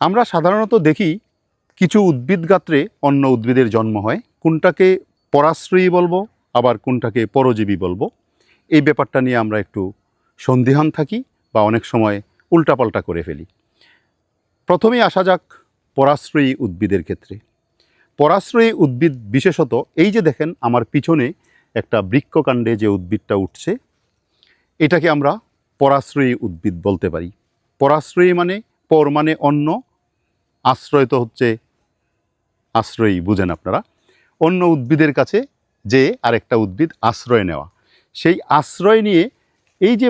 আমরা সাধারণত দেখি কিছু উদ্ভিদ গাত্রে অন্য উদ্ভিদের জন্ম হয়। কোনটাকে পরাশ্রয়ী বলব, আবার কোনটাকে পরজীবী বলব। এই ব্যাপারটা নিয়ে আমরা একটু সন্দিহান থাকি বা অনেক সময় উল্টাপাল্টা করে ফেলি। প্রথমেই আসা যাক পরাশ্রয়ী উদ্ভিদের ক্ষেত্রে। পরাশ্রয়ী উদ্ভিদ বিশেষত এই যে দেখেন, আমার পিছনে একটা বৃক্ষকাণ্ডে যে উদ্ভিদটা উঠছে, এটাকে আমরা পরাশ্রয়ী উদ্ভিদ বলতে পারি। পরাশ্রয়ী মানে পর মানে অন্য আশ্রয় তো হচ্ছে আশ্রয়ই, বুঝেন আপনারা। অন্য উদ্ভিদের কাছে যে আরেকটা উদ্ভিদ আশ্রয় নেওয়া। সেই আশ্রয় নিয়ে এই যে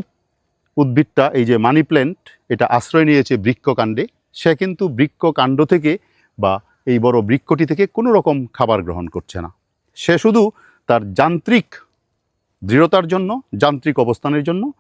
উদ্ভিদটা, এই যে মানি প্ল্যান্ট, এটা আশ্রয় নিয়েছে বৃক্ষকাণ্ডে। সে কিন্তু বৃক্ষকাণ্ড থেকে বা এই বড় বৃক্ষটি থেকে কোনো রকম খাবার গ্রহণ করছে না। সে শুধু তার যান্ত্রিক দৃঢ়তার জন্য, যান্ত্রিক অবস্থানের জন্য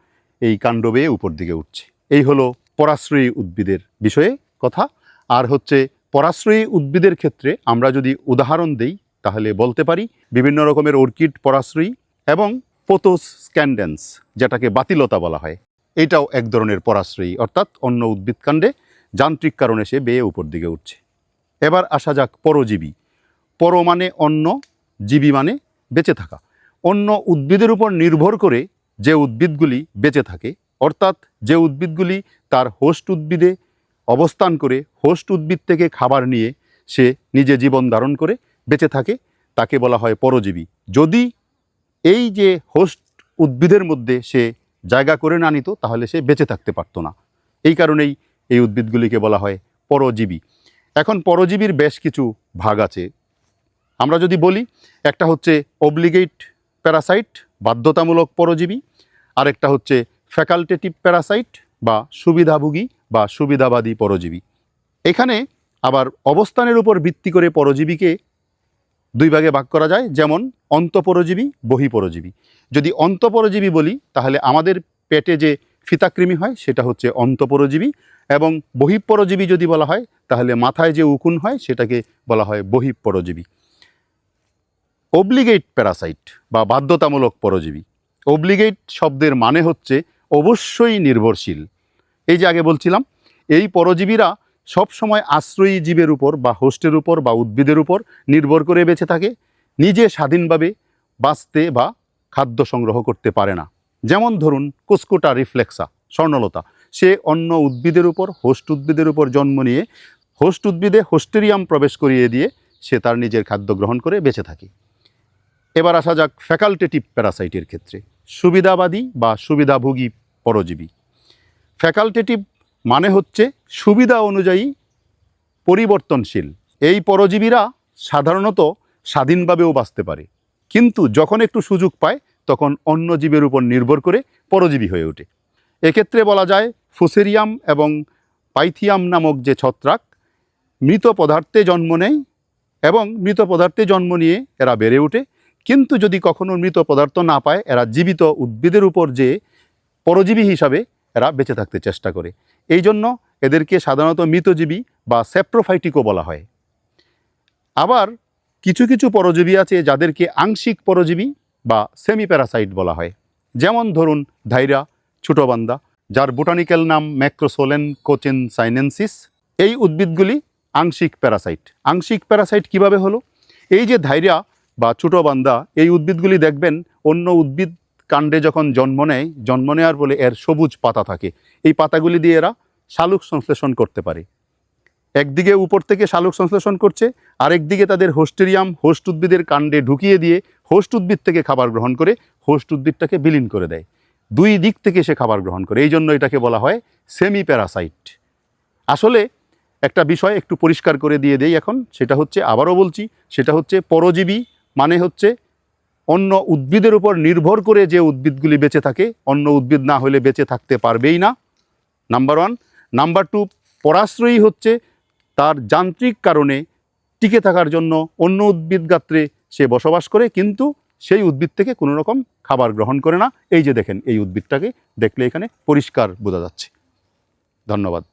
এই কাণ্ড বেয়ে উপর দিকে উঠছে। এই হলো পরাশ্রয়ী উদ্ভিদের বিষয়ে কথা। আর হচ্ছে পরাশ্রয়ী উদ্ভিদের ক্ষেত্রে আমরা যদি উদাহরণ দেই, তাহলে বলতে পারি বিভিন্ন রকমের অর্কিড পরাশ্রয়ী এবং পোতোস স্ক্যান্ডেন্স, যেটাকে বাতিলতা বলা হয়। এটাও এক ধরনের পরাশ্রয়ী, অর্থাৎ অন্য উদ্ভিদকাণ্ডে যান্ত্রিক কারণে সে বেয়ে উপর দিকে উঠছে। এবার আসা যাক পরজীবী। পর মানে অন্য, জীবী মানে বেঁচে থাকা। অন্য উদ্ভিদের উপর নির্ভর করে যে উদ্ভিদগুলি বেঁচে থাকে, অর্থাৎ যে উদ্ভিদগুলি তার হোস্ট উদ্ভিদে অবস্থান করে হোস্ট উদ্ভিদ থেকে খাবার নিয়ে সে নিজে জীবন ধারণ করে বেঁচে থাকে, তাকে বলা হয় পরজীবী। যদি এই যে হোস্ট উদ্ভিদের মধ্যে সে জায়গা করে না নিত, তাহলে সে বেঁচে থাকতে পারতো না। এই কারণেই এই উদ্ভিদগুলিকে বলা হয় পরজীবী। এখন পরজীবীর বেশ কিছু ভাগ আছে। আমরা যদি বলি, একটা হচ্ছে অব্লিগেট প্যারাসাইট বাধ্যতামূলক পরজীবী, আরেকটা হচ্ছে ফ্যাকাল্টেটিভ প্যারাসাইট বা সুবিধাভোগী বা সুবিধাবাদী পরজীবী। এখানে আবার অবস্থানের উপর ভিত্তি করে পরজীবীকে দুই ভাগে ভাগ করা যায়, যেমন অন্তপরজীবী, বহিপরজীবী। যদি অন্তপরজীবী বলি, তাহলে আমাদের পেটে যে ফিতাকৃমি হয়, সেটা হচ্ছে অন্তপরজীবী এবং বহিঃপরজীবী যদি বলা হয়, তাহলে মাথায় যে উকুন হয়, সেটাকে বলা হয় বহিঃপরজীবী। অব্লিগেট প্যারাসাইট বা বাধ্যতামূলক পরজীবী। অব্লিগেট শব্দের মানে হচ্ছে অবশ্যই নির্ভরশীল। এই যে আগে বলছিলাম, এই পরজীবীরা সবসময় আশ্রয়ী জীবের উপর বা হোস্টের উপর বা উদ্ভিদের উপর নির্ভর করে বেঁচে থাকে, নিজে স্বাধীনভাবে বাঁচতে বা খাদ্য সংগ্রহ করতে পারে না। যেমন ধরুন, কুস্কুটা রিফ্লেক্সা, স্বর্ণলতা, সে অন্য উদ্ভিদের উপর, হোস্ট উদ্ভিদের উপর জন্ম নিয়ে হোস্ট উদ্ভিদে হোস্টেরিয়াম প্রবেশ করিয়ে দিয়ে সে তার নিজের খাদ্য গ্রহণ করে বেঁচে থাকে। এবার আসা যাক ফ্যাকাল্টেটিভ প্যারাসাইটের ক্ষেত্রে। সুবিধাবাদী বা সুবিধাভোগী পরজীবী। ফ্যাকাল্টেটিভ মানে হচ্ছে সুবিধা অনুযায়ী পরিবর্তনশীল। এই পরজীবীরা সাধারণত স্বাধীনভাবেও বাঁচতে পারে। কিন্তু যখন একটু সুযোগ পায়, তখন অন্য জীবের উপর নির্ভর করে পরজীবী হয়ে ওঠে। এক্ষেত্রে বলা যায়, ফুসেরিয়াম এবং পাইথিয়াম নামক যে ছত্রাক, মৃত পদার্থে জন্ম নেয় এবং মৃত পদার্থে জন্ম নিয়ে এরা বেড়ে ওঠে। কিন্তু যদি কখনো মৃত পদার্থ না পায়, এরা জীবিত উদ্ভিদের উপর যে পরজীবী হিসাবে এরা বেঁচে থাকতে চেষ্টা করে। এই জন্য এদেরকে সাধারণত মৃতজীবী বা সেপ্রোফাইটিকও বলা হয়। আবার কিছু কিছু পরজীবী আছে যাদেরকে আংশিক পরজীবী বা সেমি প্যারাসাইট বলা হয়। যেমন ধরুন ধাইরা, ছোটোবান্দা, যার বোটানিক্যাল নাম ম্যাক্রোসোলেন কোচেন সাইনেন্সিস। এই উদ্ভিদগুলি আংশিক প্যারাসাইট আংশিক প্যারাসাইট কীভাবে হলো? এই যে ধাইরা বা ছোটোবান্দা, এই উদ্ভিদগুলি দেখবেন অন্য উদ্ভিদ কাণ্ডে যখন জন্ম নেয়, জন্ম নেওয়ার ফলে এর সবুজ পাতা থাকে। এই পাতাগুলি দিয়ে এরা শালুক সংশ্লেষণ করতে পারে। একদিকে উপর থেকে শালুক সংশ্লেষণ করছে, আরেকদিকে তাদের হোস্টেরিয়াম, হোস্ট উদ্ভিদের কাণ্ডে ঢুকিয়ে দিয়ে হোস্ট উদ্ভিদ থেকে খাবার গ্রহণ করে হোস্ট উদ্ভিদটাকে বিলীন করে দেয়। দুই দিক থেকে সে খাবার গ্রহণ করে। এই জন্য এটাকে বলা হয় সেমি প্যারাসাইট আসলে একটা বিষয় একটু পরিষ্কার করে দিয়ে দেই এখন, সেটা হচ্ছে, আবারও বলছি, সেটা হচ্ছে পরজীবী মানে হচ্ছে অন্য উদ্ভিদের উপর নির্ভর করে যে উদ্ভিদগুলি বেঁচে থাকে, অন্য উদ্ভিদ না হলে বেঁচে থাকতে পারবেই না। নাম্বার ওয়ান নাম্বার টু পরাশ্রয়ী হচ্ছে, তার যান্ত্রিক কারণে টিকে থাকার জন্য অন্য উদ্ভিদ গাত্রে সে বসবাস করে, কিন্তু সেই উদ্ভিদ থেকে কোনো রকম খাবার গ্রহণ করে না। এই যে দেখেন, এই উদ্ভিদটাকে দেখলে এখানে পরিষ্কার বোঝা যাচ্ছে। ধন্যবাদ।